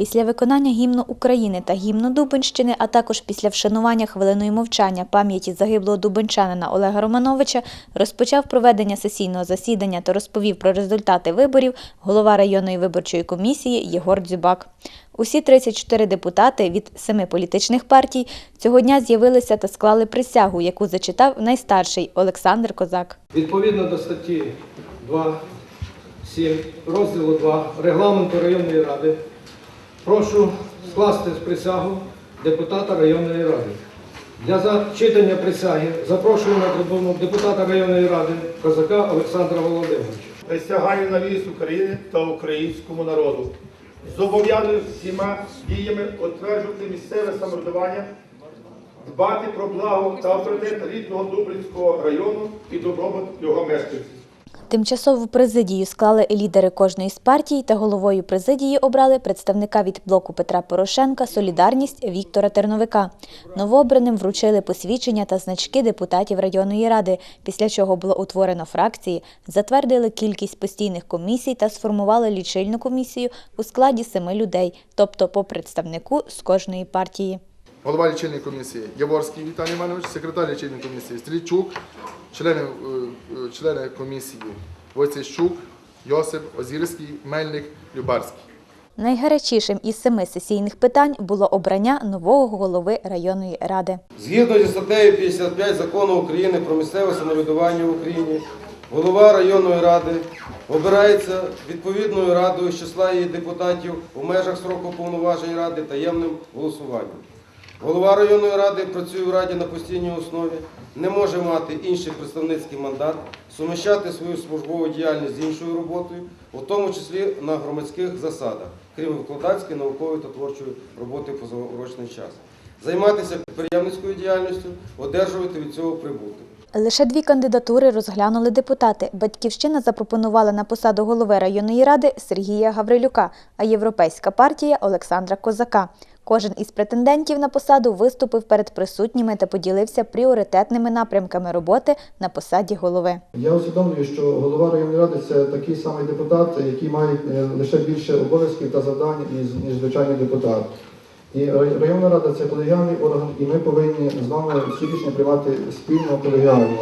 Після виконання гімну України та гімну Дубенщини, а також після вшанування хвилиною мовчання пам'яті загиблого дубенчанина Олега Романовича, розпочав проведення сесійного засідання та розповів про результати виборів голова районної виборчої комісії Єгор Дзюбак. Усі 34 депутати від семи політичних партій цього дня з'явилися та склали присягу, яку зачитав найстарший Олександр Козак. Відповідно до статті 2.7 розділу 2 регламенту районної ради прошу скласти присягу депутата районної ради. Для зачитання присяги запрошую на трибуну депутата районної ради козака Олександра Володимировича. Присягаю на вірність України та українському народу. Зобов'язую всіма діями утверджувати місцеве самоврядування, дбати про благо та авторитет рідного Дублінського району і добробут його мешканців. Тимчасову президію склали лідери кожної з партій та головою президії обрали представника від блоку Петра Порошенка Солідарність Віктора Терновика. Новообраним вручили посвідчення та значки депутатів районної ради, після чого було утворено фракції, затвердили кількість постійних комісій та сформували лічильну комісію у складі семи людей, тобто по представнику з кожної партії. Голова лічильної комісії Яворський Віталій Іванович, секретар лічильної комісії Стрільчук, члени, е, е, члени комісії Войцещук, Йосип, Озірський, Мельник, Любарський. Найгарячішим із семи сесійних питань було обрання нового голови районної ради. Згідно зі статтею 55 Закону України про місцеве самоврядування в Україні, голова районної ради обирається відповідною радою з числа її депутатів у межах строку повноважень ради таємним голосуванням. Голова районної ради працює в раді на постійній основі, не може мати інший представницький мандат, суміщати свою службову діяльність з іншою роботою, у тому числі на громадських засадах, крім викладацької, наукової та творчої роботи в позаурочний час займатися підприємницькою діяльністю, одержувати від цього прибуток. Лише дві кандидатури розглянули депутати. Батьківщина запропонувала на посаду голови районної ради Сергія Гаврилюка, а Європейська партія Олександра Козака. Кожен із претендентів на посаду виступив перед присутніми та поділився пріоритетними напрямками роботи на посаді голови. Я усвідомлюю, що голова районної ради це такий самий депутат, який має е, лише більше обов'язків та завдань ніж, ніж звичайний депутат. І районна рада це колегіальний орган, і ми повинні з вами всі рішення приймати спільно колегіально.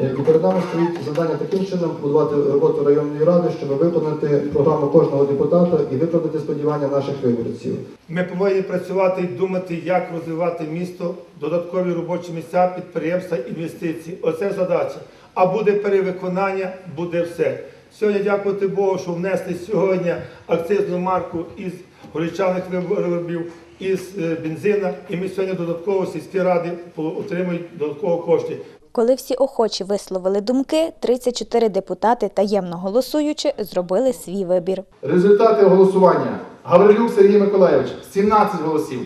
Е, І перед нами стоїть завдання таким чином побудувати роботу районної ради, щоб виконати програму кожного депутата і виправдати сподівання наших виборців. Ми повинні працювати і думати, як розвивати місто, додаткові робочі місця, підприємства, інвестиції. Оце задача. А буде перевиконання, буде все. Сьогодні дякувати Богу, що внесли сьогодні акцизну марку із горічаних виробів, із е, бензина, і ми сьогодні додатково сільські ради отримують додатково кошти. Коли всі охочі висловили думки, 34 депутати, таємно голосуючи, зробили свій вибір. Результати голосування. Гаврилюк Сергій Миколаївич 17 голосів.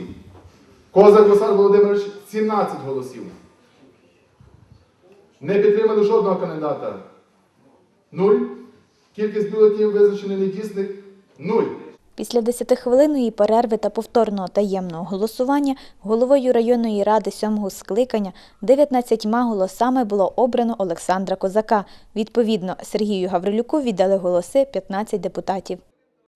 Козак Олександр Володимирович 17 голосів. Не підтримали жодного кандидата. Нуль. Кількість бюлетнів визначених недійсних нуль. Після 10-хвилинної перерви та повторного таємного голосування головою районної ради сьомого скликання 19 голосами було обрано Олександра Козака. Відповідно, Сергію Гаврилюку віддали голоси 15 депутатів.